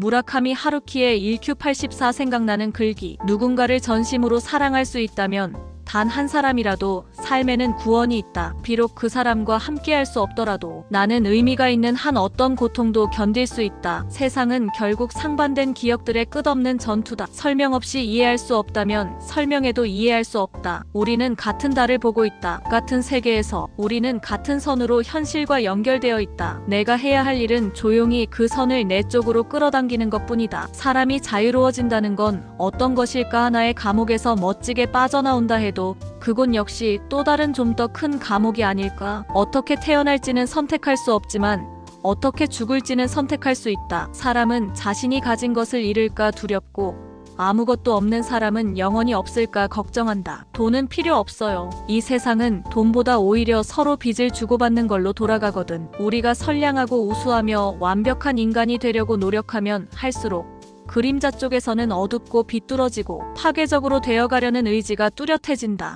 무라카미 하루키의 1Q84 생각나는 글기. 누군가를 전심으로 사랑할 수 있다면 단 한 사람이라도 삶에는 구원이 있다. 비록 그 사람과 함께할 수 없더라도 나는 의미가 있는 한 어떤 고통도 견딜 수 있다. 세상은 결국 상반된 기억들의 끝없는 전투다. 설명 없이 이해할 수 없다면 설명해도 이해할 수 없다. 우리는 같은 달을 보고 있다. 같은 세계에서 우리는 같은 선으로 현실과 연결되어 있다. 내가 해야 할 일은 조용히 그 선을 내 쪽으로 끌어당기는 것 뿐이다. 사람이 자유로워진다는 건 어떤 것일까 하나의 감옥에서 멋지게 빠져나온다 해도 그곳 역시 또 다른 좀 더 큰 감옥이 아닐까? 어떻게 태어날지는 선택할 수 없지만 어떻게 죽을지는 선택할 수 있다. 사람은 자신이 가진 것을 잃을까 두렵고 아무것도 없는 사람은 영원히 없을까 걱정한다. 돈은 필요 없어요. 이 세상은 돈보다 오히려 서로 빚을 주고받는 걸로 돌아가거든. 우리가 선량하고 우수하며 완벽한 인간이 되려고 노력하면 할수록 그림자 쪽에서는 어둡고 비뚤어지고 파괴적으로 되어가려는 의지가 뚜렷해진다.